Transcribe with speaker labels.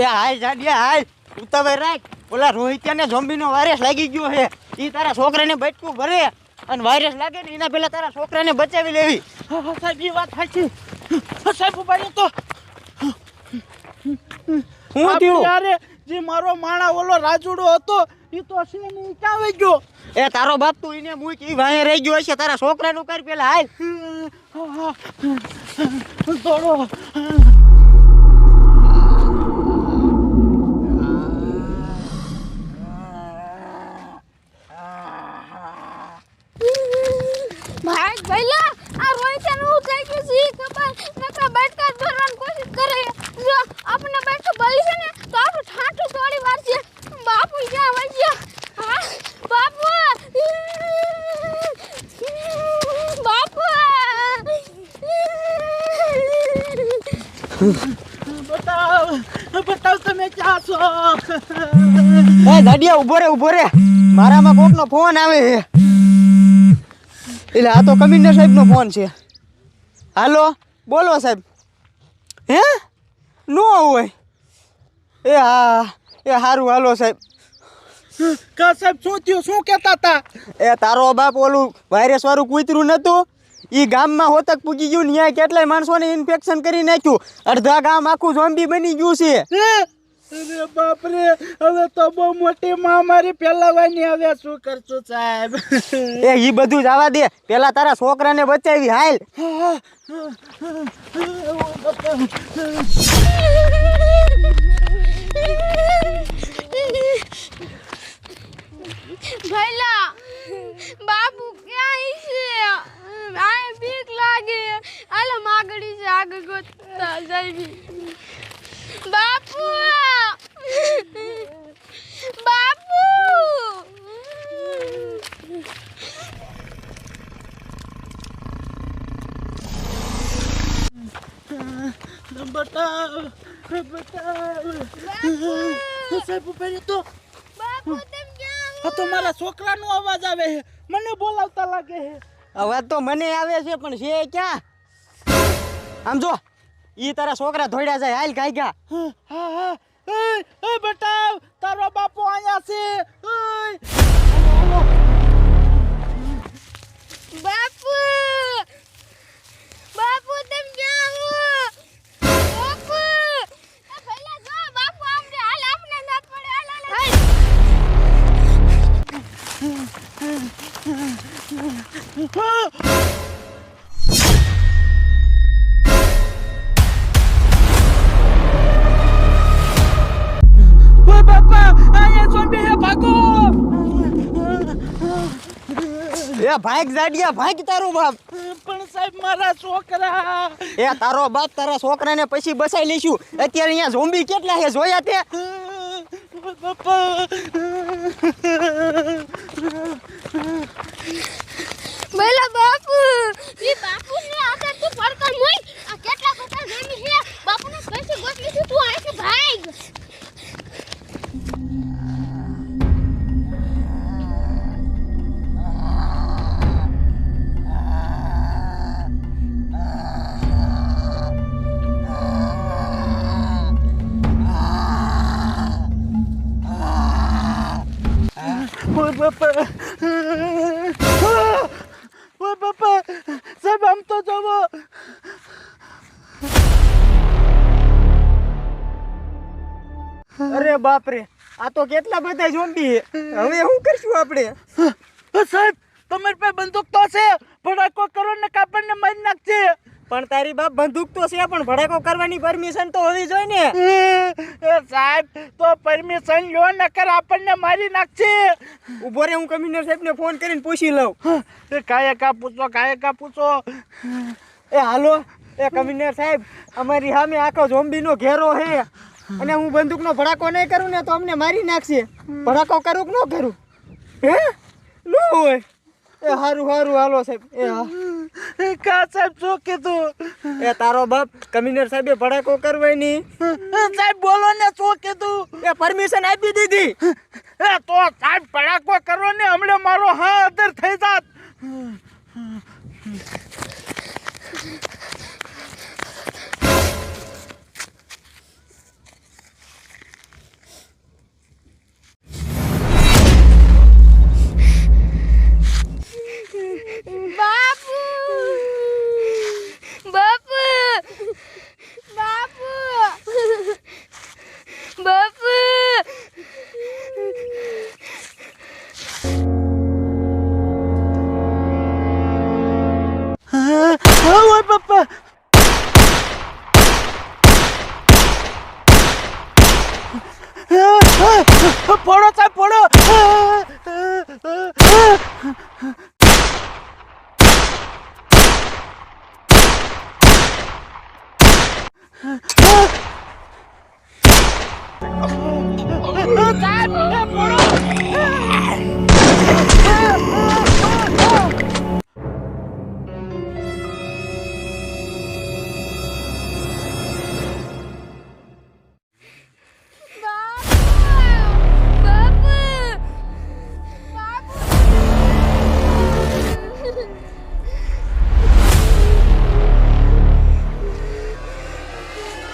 Speaker 1: એ હાલ જાડિયા હાલ. ઉતાવળ રાખ. ઓલા રોહિત્યાને ઝોમ્બીનો વાયરસ લાગી ગયો છે. એ તારા છોકરાને બચકું ભરે અને વાયરસ લાગે ને એના પહેલાં તારા છોકરાને બચાવી લેવી.
Speaker 2: સાહેબ એ વાત સાચી. છે સાહેબ ઊભા તો.
Speaker 1: હું થયું?
Speaker 2: અરે જે મારો માણા ઓલો રાજુડો હતો એ તો છે ને ઈ ગયો?
Speaker 1: એ તારો બાપ તું એને મૂક. ઈ વાંહે રહી ગયો હશે. તારા છોકરાનું કર પેલા હાલ.
Speaker 2: હા, હા. દોડો
Speaker 3: ભાઈ ભઈલા આ રોહિતને હું થઈ ગયું છે ઈ ખબર નકરા બેટકા ભરવાની કોશિશ કરે જો આપણે બેટકો બળી છે ને તો આપણું ઠાઠું થોડી વાર છે બાપુ ક્યાં વળ્યા હા બાપુ બાપુ
Speaker 2: બતાવ બતાવ તમે ક્યાં છો?
Speaker 1: એ દાડિયા ઊભો રે ઊભો રે. મારામાં કોકનો ફોન આવે છે. એટલે આ તો કમિશનર સાહેબનો ફોન છે. હાલો બોલો સાહેબ. હે? નો હોય. એ હા એ સારું હાલો સાહેબ.
Speaker 2: કા સાહેબ શું થયું? શું કહેતા હતા?
Speaker 1: એ તારો બાપ ઓલું વાયરસ વાળું કૂતરું નતું? ઈ ગામમાં હોતક પૂગી ગયું ત્યાં કેટલાય માણસોને ઇન્ફેક્શન કરી નાખ્યું. અડધા ગામ આખું ઝોમ્બી બની ગયું છે?
Speaker 2: અરે બાપ હવે તો બહુ મોટી મહામારી ફેલાવાની હવે શું કરશું સાહેબ?
Speaker 1: એ ઈ બધું જવા દે. પેલા તારા છોકરાને બચાવી હાલ
Speaker 3: ભઈલા બાપુ ક્યાં છે આ બીક લાગે આલે માગડી ગોતતા જઈવી બાપુ! બાપુ!
Speaker 2: બતાવ બતાવ સાહેબ ઉપર તો
Speaker 3: બાપુ તેમ ક્યાં
Speaker 2: આ તો મારા છોકરાનો અવાજ આવે છે. મને બોલાવતા લાગે છે.
Speaker 1: અવાજ તો મને આવે છે પણ છે ક્યાં? આમ જો. ઈ તારા છોકરા ધોડ્યા જાય હાલ કાઈ ગયા.
Speaker 2: હા હા હા. એ એ બતાવ તારો બાપુ અહીંયા છે. ઓય
Speaker 3: બાપુ! બાપુ તેમ ક્યાં આવો બાપુ! પહેલા જો બાપુ આમને હાલ આપને ના પડે. હાલ હાલ હાલ.
Speaker 1: એ ભાગ જાડિયા ભાગ તારો બાપ.
Speaker 2: પણ સાહેબ મારા છોકરા.
Speaker 1: એ તારો બાપ તારા છોકરાને પછી બસાઈ લઈશું. અત્યારે અહીંયા ઝોમ્બી કેટલા છે જોયા તે?
Speaker 2: બાપા. ઓય બાપા ઓય બાપા સાહેબ to તો
Speaker 1: અરે બાપરે, આ તો કેટલા બધા ઝોમ્બી હવે શું કરશું આપણે?
Speaker 2: સાહેબ, તમારી પાસે બંદૂક તો છે, પણ આખો કરોડ ને કાપડ ને મારી નાખશે.
Speaker 1: પણ તારી બાપ બંદૂક તો છે પણ ભડાકો કરવાની પરમિશન તો હોવી જોઈએ ને.
Speaker 2: એ સાહેબ તો પરમિશન લો નકર આપણને મારી નાખશે
Speaker 1: ઊભો રે હું કમિશનર સાહેબને ફોન કરીને પૂછી લઉં.
Speaker 2: કાયા કા પૂછો કાયા કા પૂછો?
Speaker 1: એ હાલો એ કમિશનર સાહેબ અમારી સામે આખો ઝોમ્બીનો ઘેરો છે. અને હું બંદૂકનો ભડાકો નહીં કરું ને તો અમને મારી નાખશે. ભડાકો કરું કે ન કરું? હે? ન હોય. એ હારું હારું હાલો સાહેબ. એ હા.
Speaker 2: કા સાહેબ શું કીધું?
Speaker 1: એ તારો બાપ કમિશનર સાહેબે ભડાકો કરવાની.
Speaker 2: સાહેબ બોલો ને શું કીધું?
Speaker 1: એ પરમિશન આપી દીધી.
Speaker 2: એ તો સાહેબ ભડાકો કરો ને હમણે મારો હા અદર થઈ જાત. 아! 아!